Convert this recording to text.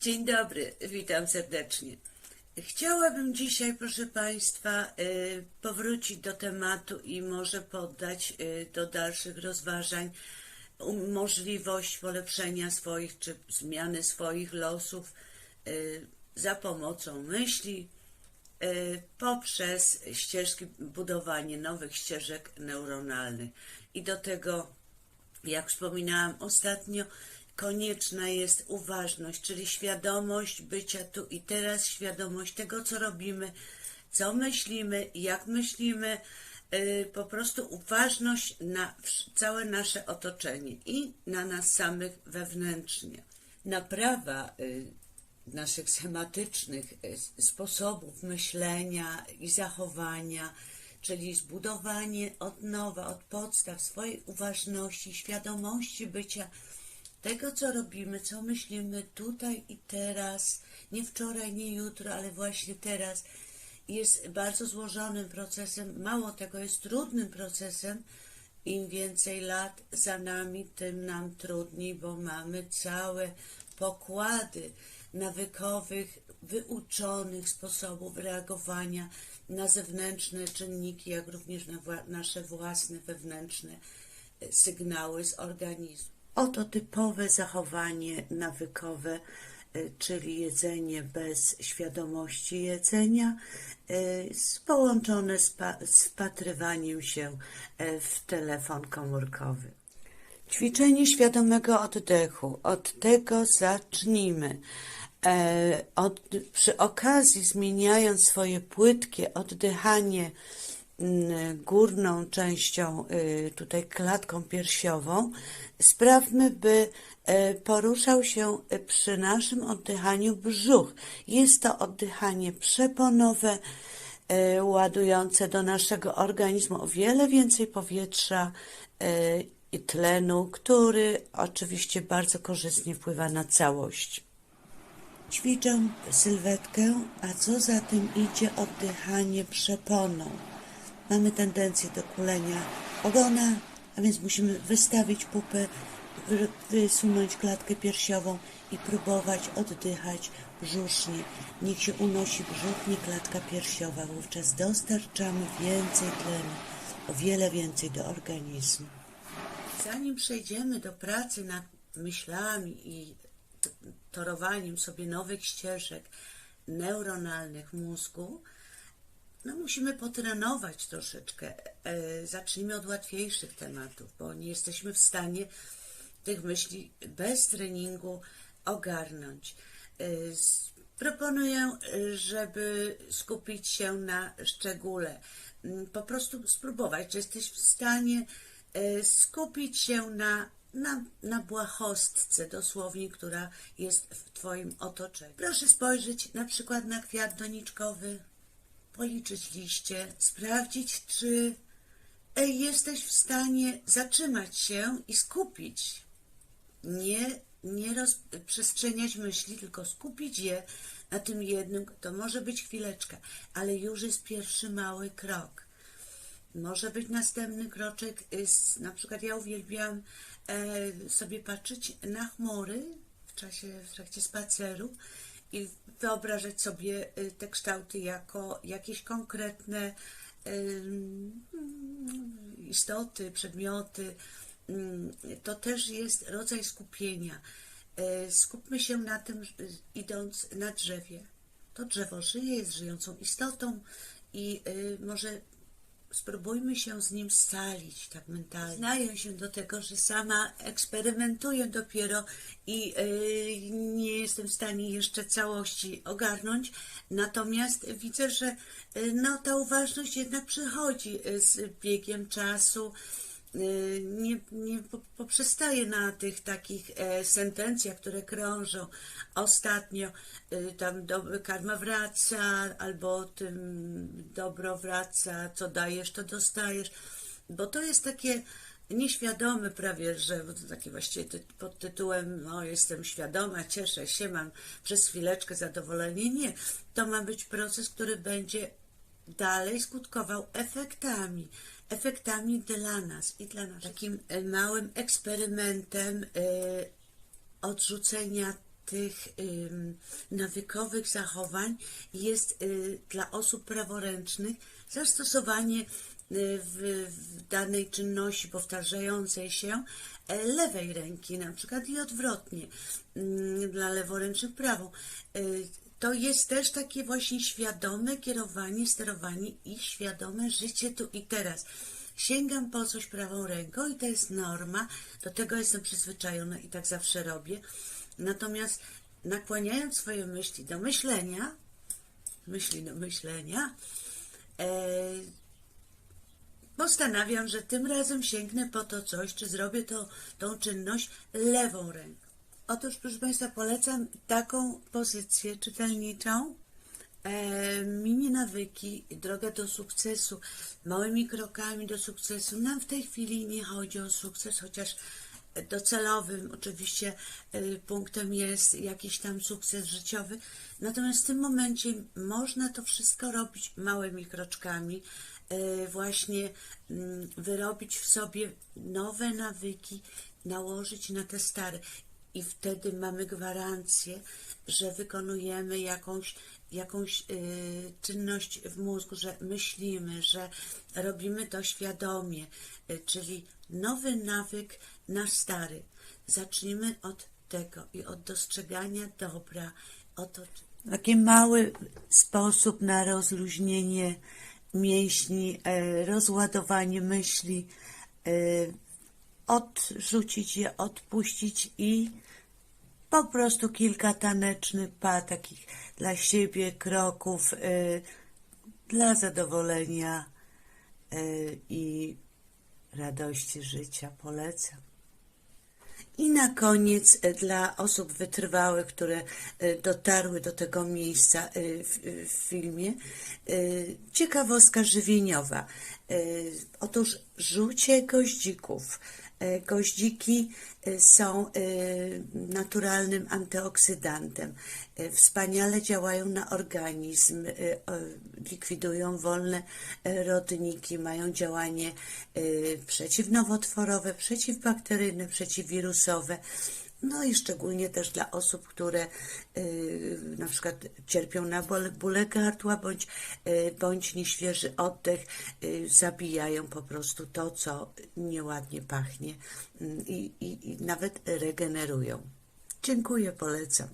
Dzień dobry, witam serdecznie. Chciałabym dzisiaj, proszę Państwa, y, powrócić do tematu i może poddać y, do dalszych rozważań możliwość polepszenia swoich czy zmiany swoich losów y, za pomocą myśli poprzez ścieżki, budowanie nowych ścieżek neuronalnych. I do tego jak wspominałam ostatnio, konieczna jest uważność, czyli świadomość bycia tu i teraz, świadomość tego, co robimy, co myślimy, jak myślimy, yy, po prostu uważność na całe nasze otoczenie i na nas samych wewnętrznie. Naprawa yy, naszych schematycznych y, sposobów myślenia i zachowania, czyli zbudowanie od nowa, od podstaw swojej uważności, świadomości bycia tego, co robimy, co myślimy tutaj i teraz, nie wczoraj, nie jutro, ale właśnie teraz, jest bardzo złożonym procesem. Mało tego, jest trudnym procesem. Im więcej lat za nami, tym nam trudniej, bo mamy całe pokłady nawykowych, wyuczonych sposobów reagowania na zewnętrzne czynniki, jak również na nasze własne wewnętrzne e, sygnały z organizmu. Oto typowe zachowanie nawykowe, e, czyli jedzenie bez świadomości jedzenia, z- połączone z, pa- z wpatrywaniem się e, w telefon komórkowy. Ćwiczenie świadomego oddechu. Od tego zacznijmy. E, od, przy okazji zmieniając swoje płytkie oddychanie górną częścią, y, tutaj klatką piersiową, sprawmy, by e, poruszał się przy naszym oddychaniu brzuch. Jest to oddychanie przeponowe, e, ładujące do naszego organizmu o wiele więcej powietrza i tlenu, który oczywiście bardzo korzystnie wpływa na całość. Ćwiczę sylwetkę, a co za tym idzie oddychanie przeponą. Mamy tendencję do kulenia ogona, a więc musimy wystawić pupę, wy- wysunąć klatkę piersiową i próbować oddychać brzusznie. Niech się unosi brzuch, nie klatka piersiowa. Wówczas dostarczamy więcej tlenu, o wiele więcej do organizmu. Zanim przejdziemy do pracy nad myślami i torowaniem sobie nowych ścieżek neuronalnych mózgu, no musimy potrenować troszeczkę. E, zacznijmy od łatwiejszych tematów, bo nie jesteśmy w stanie tych myśli bez treningu ogarnąć. E, proponuję, e, żeby skupić się na szczególe. Mm, Po prostu spróbować, czy jesteś w stanie skupić się na, na, na błahostce dosłownie, która jest w Twoim otoczeniu. Proszę spojrzeć na przykład na kwiat doniczkowy, policzyć liście, sprawdzić, czy jesteś w stanie zatrzymać się i skupić. Nie, nie rozprzestrzeniać myśli, tylko skupić je na tym jednym. To może być chwileczka, ale już jest pierwszy mały krok. Może być następny kroczek, y, na przykład ja uwielbiam e, sobie patrzeć na chmury w czasie, w trakcie spaceru i wyobrażać sobie y, te kształty jako jakieś konkretne istoty, przedmioty. To też jest rodzaj skupienia. E, Skupmy się na tym, że- idąc na drzewie. To drzewo żyje, jest żyjącą istotą i y, może spróbujmy się z nim scalić tak mentalnie. Znaję się do tego, że sama eksperymentuję dopiero i y, nie jestem w stanie jeszcze całości ogarnąć, natomiast widzę, że y, no, ta uważność jednak przychodzi y, z biegiem czasu. Y, Nie, nie po- poprzestaję na tych takich e, sentencjach, które krążą ostatnio. Y, Tam do, karma wraca, albo tym dobro wraca, co dajesz, to dostajesz. Bo to jest takie nieświadome prawie, że takie właściwie ty, pod tytułem no jestem świadoma, cieszę się, mam przez chwileczkę zadowolenie. Nie, to ma być proces, który będzie dalej skutkował efektami. Efektami dla nas i dla nas. Takim e, małym eksperymentem e, odrzucenia tych nawykowych zachowań jest y, dla osób praworęcznych zastosowanie w, w danej czynności powtarzającej się e, lewej ręki, na przykład i odwrotnie mm, dla leworęcznych prawą. To jest też takie właśnie świadome kierowanie, sterowanie i świadome życie tu i teraz. Sięgam po coś prawą ręką i to jest norma, do tego jestem przyzwyczajona i tak zawsze robię. Natomiast nakłaniając swoje myśli do myślenia, myśli do myślenia, e, postanawiam, że tym razem sięgnę po to coś, czy zrobię to, tą czynność lewą ręką. Otóż, proszę Państwa, polecam taką pozycję czytelniczą. E, mini nawyki, droga do sukcesu, małymi krokami do sukcesu. Nam w tej chwili nie chodzi o sukces, chociaż docelowym oczywiście e, punktem jest jakiś tam sukces życiowy. Natomiast w tym momencie można to wszystko robić małymi kroczkami, e, właśnie mm, wyrobić w sobie nowe nawyki, nałożyć na te stare. I wtedy mamy gwarancję, że wykonujemy jakąś, jakąś y, czynność w mózgu, że myślimy, że robimy to świadomie, y, czyli nowy nawyk na stary. Zacznijmy od tego i od dostrzegania dobra, od to, Taki mały sposób na rozluźnienie mięśni, e, rozładowanie myśli, odrzucić je, odpuścić i po prostu kilka tanecznych pa takich dla siebie kroków, y, dla zadowolenia y, i radości życia. Polecam. I na koniec e, dla osób wytrwałych, które e, dotarły do tego miejsca e, w, w filmie, ciekawostka żywieniowa. Otóż rzucie goździków. Goździki są naturalnym antyoksydantem. Wspaniale działają na organizm, likwidują wolne rodniki, mają działanie przeciwnowotworowe, przeciwbakteryjne, przeciwwirusowe. No i szczególnie też dla osób, które y, na przykład cierpią na bóle, bóle gardła bądź, y, bądź nieświeży oddech, y, zabijają po prostu to, co nieładnie pachnie i, i nawet regenerują. Dziękuję, polecam.